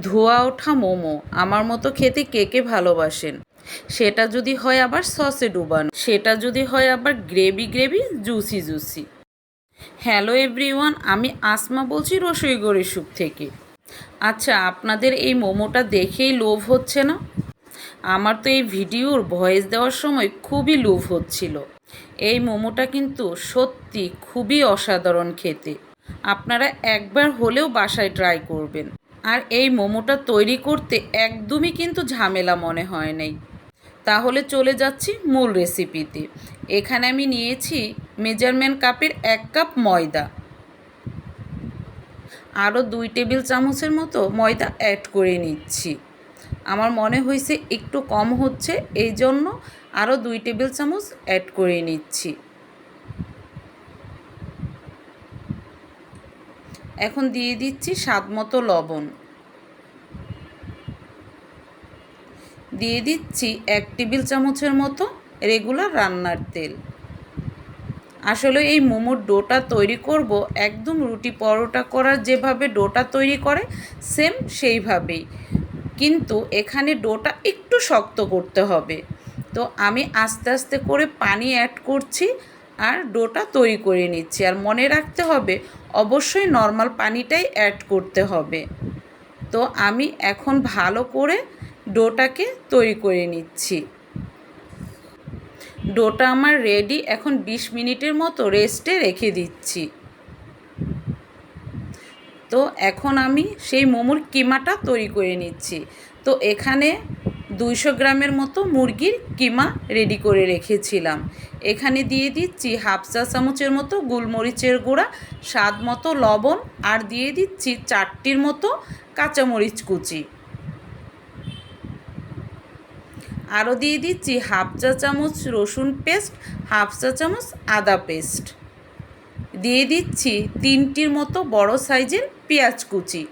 ধোয়া ওঠা মোমো, আমার মতো খেতে কে কে ভালোবাসেন? সেটা যদি হয় আবার সসে ডুবানো, সেটা যদি হয় আবার gravy gravy, juicy juicy. Hello everyone, আমি আসমা বলছি রসইগড়ের সুপ থেকে। আচ্ছা আপনাদের এই মোমোটা দেখেই লোভ হচ্ছে না? আমার তো এই ভিডিওর ভয়েস দেওয়ার সময় খুবই লোভ হচ্ছিল। এই মোমোটা কিন্তু সত্যি খুবই অসাধারণ খেতে। আপনারা একবার হলেও বাসায় ট্রাই করবেন। আর এই মোমোটা তৈরি করতে একদমই কিন্তু ঝামেলা মনে হয় নাই। তাহলে চলে যাচ্ছি মূল রেসিপিতে। এখানে আমি নিয়েছি মেজারমেন্ট কাপের এক কাপ ময়দা। আরও দুই টেবিল চামচের মতো ময়দা অ্যাড করে নিচ্ছি। আমার মনে হয়েছে একটু কম হচ্ছে, এই জন্য আরও দুই টেবিল চামচ অ্যাড করে নিচ্ছি। এখন দিয়ে দিচ্ছি স্বাদ মতো লবণ। দিয়ে দিচ্ছি এক টেবিল চামচের মতো রেগুলার রান্নার তেল। আসলে এই মোমোর ডোটা তৈরি করব একদম রুটি পরোটা করার যেভাবে ডোটা তৈরি করে, সেম সেইভাবেই। কিন্তু এখানে ডোটা একটু শক্ত করতে হবে। তো আমি আস্তে আস্তে করে পানি অ্যাড করছি আর ডোটা তৈরি করে নিচ্ছি। আর মনে রাখতে হবে অবশ্যই নর্মাল পানিটাই অ্যাড করতে হবে। তো আমি এখন ভালো করে ডোটাকে তৈরি করে নিচ্ছি। ডোটা আমার রেডি এখন ২০ মিনিটের মতো রেস্টে রেখে দিচ্ছি। তো এখন আমি সেই মোমোর কিমাটা তৈরি করে নিচ্ছি। তো এখানে দুইশো গ্রামের মতো মুরগির কিমা রেডি করে রেখেছিলাম। এখানে দিয়ে দিচ্ছি হাফ চা চামচের মতো গোলমরিচের গুঁড়া, স্বাদ মতো লবণ, আর দিয়ে দিচ্ছি চারটির মতো কাঁচামরিচ কুচি। আরও দিয়ে দিচ্ছি হাফ চা চামচ রসুন পেস্ট, হাফ চা চামচ আদা পেস্ট। দিয়ে দিচ্ছি তিনটির মতো বড় সাইজের পেঁয়াজ কুচি।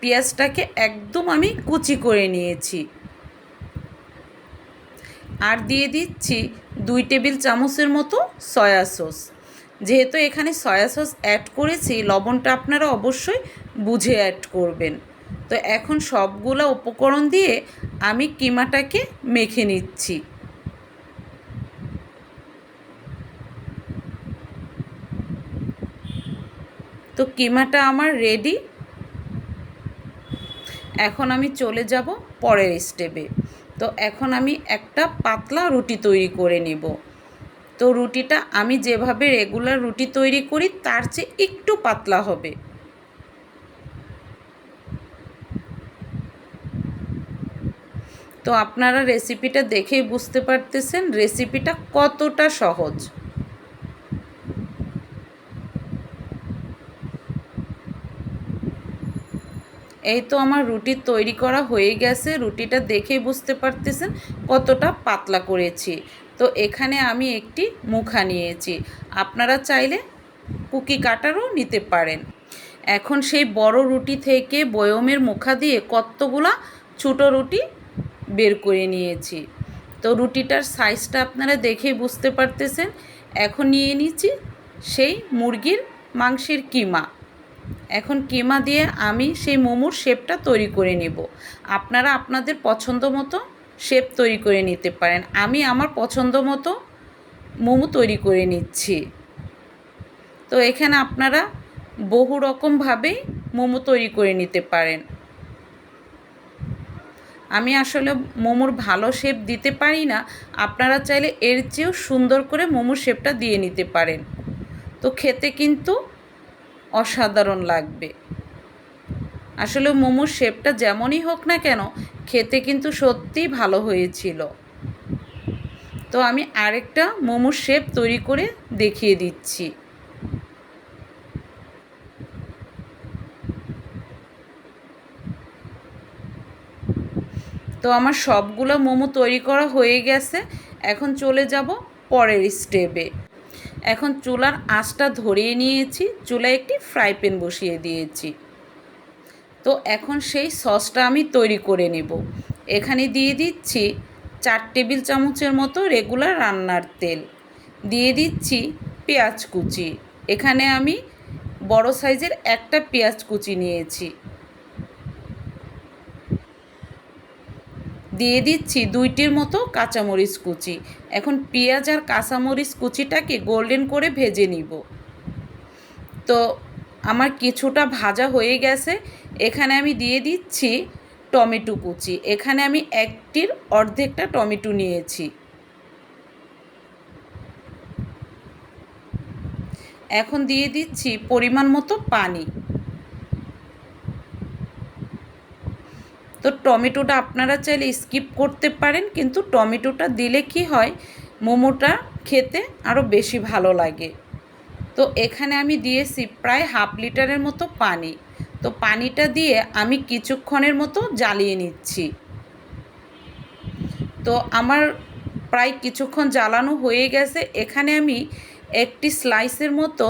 পেঁয়াজটাকে একদম আমি কুচি করে নিয়েছি। আর দিয়ে দিচ্ছি দুই টেবিল চামচের মতো সয়া সস। যেহেতু এখানে সয়া সস অ্যাড করেছি, লবণটা আপনারা অবশ্যই বুঝে অ্যাড করবেন। তো এখন সবগুলো উপকরণ দিয়ে আমি কিমাটাকে মেখে নিচ্ছি। তো কিমাটা আমার রেডি এখন আমি চলে যাব পরের স্টেপে তো এখন আমি একটা পাতলা রুটি তৈরি করে নেব। তো রুটিটা আমি যেভাবে রেগুলার রুটি তৈরি করি, তার চেয়ে একটু পাতলা হবে। তো আপনারা রেসিপিটা দেখেই বুঝতে পারতেছেন রেসিপিটা কতটা সহজ। এই তো আমার রুটি তৈরি করা হয়ে গেছে। রুটিটা দেখেই বুঝতে পারতেছেন কতটা পাতলা করেছি। তো এখানে আমি একটি মুখা নিয়েছি। আপনারা চাইলে কুকি কাটারও নিতে পারেন। এখন সেই বড় রুটি থেকে বয়মের মুখা দিয়ে কতগুলা ছোটো রুটি বের করে নিয়েছি। তো রুটিটার সাইজটা আপনারা দেখেই বুঝতে পারতেছেন। এখন নিয়ে নিচ্ছি সেই মুরগির মাংসের কিমা। এখন কিমা দিয়ে আমি সেই মোমোর শেপটা তৈরি করে নেব। আপনারা আপনাদের পছন্দ মতো শেপ তৈরি করে নিতে পারেন। আমি আমার পছন্দ মতো মোমো তৈরি করে নিচ্ছি। তো এখানে আপনারা বহু রকমভাবেই মোমো তৈরি করে নিতে পারেন। আমি আসলে মোমোর ভালো শেপ দিতে পারি না। আপনারা চাইলে এর চেয়েও সুন্দর করে মোমোর শেপটা দিয়ে নিতে পারেন। তো খেতে কিন্তু অসাধারণ লাগবে। আসলে মোমোর শেপটা যেমনই হোক না কেন, খেতে কিন্তু সত্যিই ভালো হয়েছিল। তো আমি আরেকটা মোমোর শেপ তৈরি করে দেখিয়ে দিচ্ছি। তো আমার সবগুলো মোমো তৈরি করা হয়ে গেছে। এখন চলে যাব পরের স্টেপে। এখন চুলার আঁচটা ধরিয়ে নিয়েছি চুলায় একটি ফ্রাই প্যান বসিয়ে দিয়েছি। তো এখন সেই সসটা আমি তৈরি করে নেব। এখানে দিয়ে দিচ্ছি চার টেবিল চামচের মতো রেগুলার রান্নার তেল। দিয়ে দিচ্ছি পেঁয়াজ কুচি। এখানে আমি বড় সাইজের একটা পেঁয়াজ কুচি নিয়েছি। দিয়ে দিচ্ছি দুইটির মতো কাঁচামরিচ কুচি। এখন পেঁয়াজ আর কাঁচামরিচ কুচিটাকে গোল্ডেন করে ভেজে নিব। তো আমার কিছুটা ভাজা হয়ে গেছে। এখানে আমি দিয়ে দিচ্ছি টমেটো কুচি। এখানে আমি একটির অর্ধেকটা টমেটো নিয়েছি। এখন দিয়ে দিচ্ছি পরিমাণ মতো পানি। তো টমেটোটা আপনারা চাইলে স্কিপ করতে পারেন, কিন্তু টমেটোটা দিলে কি হয়, মোমোটা খেতে আরও বেশি ভালো লাগে। তো এখানে আমি দিয়েছি প্রায় হাফ লিটারের মতো পানি। তো পানিটা দিয়ে আমি কিছুক্ষণের মতো জ্বালিয়ে নিচ্ছি। তো আমার প্রায় কিছুক্ষণ জ্বালানো হয়ে গেছে। এখানে আমি একটি স্লাইসের মতো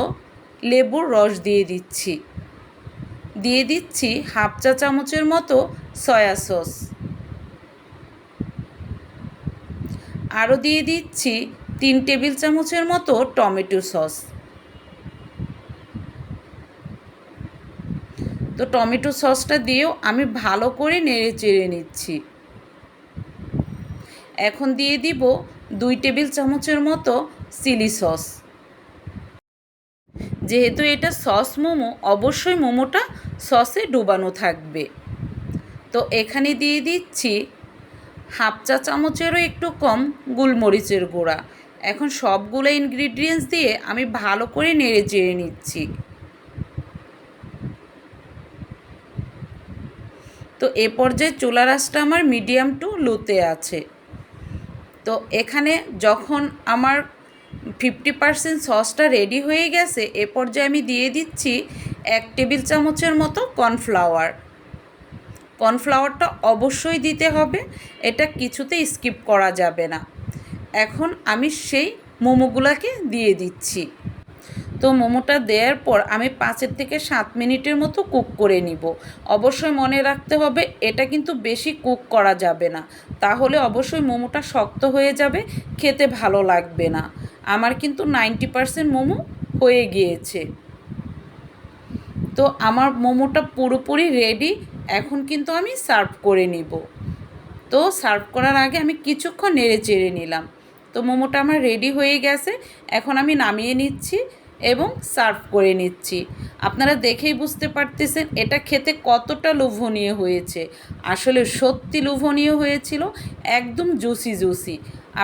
লেবুর রস দিয়ে দিচ্ছি। দিয়ে দিচ্ছি হাফ চা চামচের মতো সয়া সস। আরও দিয়ে দিচ্ছি তিন টেবিল চামচের মতো টমেটো সস। তো টমেটো সসটা দিয়েও আমি ভালো করে নেড়ে চেড়ে নিচ্ছি। এখন দিয়ে দিব দুই টেবিল চামচের মতো চিলি সস। যেহেতু এটা সস মোমো, অবশ্যই মোমোটা সসে ডুবানো থাকবে। তো এখানে দিয়ে দিচ্ছি হাফ চা চামচেরও একটু কম গোলমরিচের গুঁড়া। এখন সবগুলো ইনগ্রিডিয়েন্টস দিয়ে আমি ভালো করে নেড়ে চেড়ে নিচ্ছি। তো এ পর্যায়ে চুলা রাসটা আমার মিডিয়াম টু লোতে আছে। তো এখানে যখন আমার ফিফটি পারসেন্ট সসটা রেডি হয়ে গেছে, এ পর্যায়ে আমি দিয়ে দিচ্ছি এক টেবিল চামচের মতো কর্নফ্লাওয়ার। কর্নফ্লাওয়ারটা অবশ্যই দিতে হবে, এটা কিছুতে স্কিপ করা যাবে না। এখন আমি সেই মোমোগুলোকে দিয়ে দিচ্ছি। তো মোমোটা দেওয়ার পর আমি পাঁচের থেকে সাত মিনিটের মতো কুক করে নিব। অবশ্যই মনে রাখতে হবে, এটা কিন্তু বেশি কুক করা যাবে না। তাহলে অবশ্যই মোমোটা শক্ত হয়ে যাবে, খেতে ভালো লাগবে না। আমার কিন্তু নাইনটি পারসেন্ট মোমো হয়ে গিয়েছে। তো আমার মোমোটা পুরোপুরি রেডি এখন কিন্তু আমি সার্ভ করে নিব। তো সার্ভ করার আগে আমি কিছুক্ষণ নেড়ে চেড়ে নিলাম। তো মোমোটা আমার রেডি হয়ে গেছে, এখন আমি নামিয়ে নিচ্ছি এবং সার্ভ করে নিচ্ছি। আপনারা দেখেই বুঝতে পারতেছেন এটা খেতে কতটা লোভনীয় হয়েছে। আসলে সত্যি লোভনীয় হয়েছিল, একদম জুসি জুসি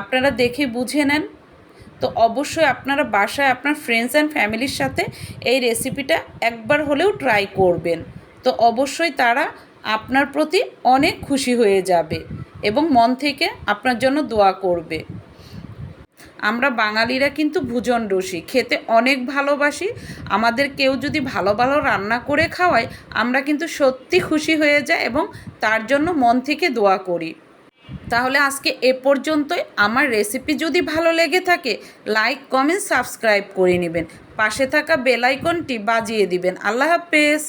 আপনারা দেখে বুঝে নেন তো অবশ্যই আপনারা বাসায় আপনার ফ্রেন্ডস অ্যান্ড ফ্যামিলির সাথে এই রেসিপিটা একবার হলেও ট্রাই করবেন। তো অবশ্যই তারা আপনার প্রতি অনেক খুশি হয়ে যাবে এবং মন থেকে আপনার জন্য দোয়া করবে। আমরা বাঙালিরা কিন্তু ভোজন রসি খেতে অনেক ভালোবাসি। আমাদের কেউ যদি ভালো ভালো রান্না করে খাওয়ায়, আমরা কিন্তু সত্যি খুশি হয়ে যাই এবং তার জন্য মন থেকে দোয়া করি। তাহলে আজকে এ পর্যন্তই। আমার রেসিপি যদি ভালো লেগে থাকে লাইক কমেন্ট সাবস্ক্রাইব করে নেবেন। পাশে থাকা বেলাইকনটি বাজিয়ে দিবেন। আল্লাহ হাফেজ।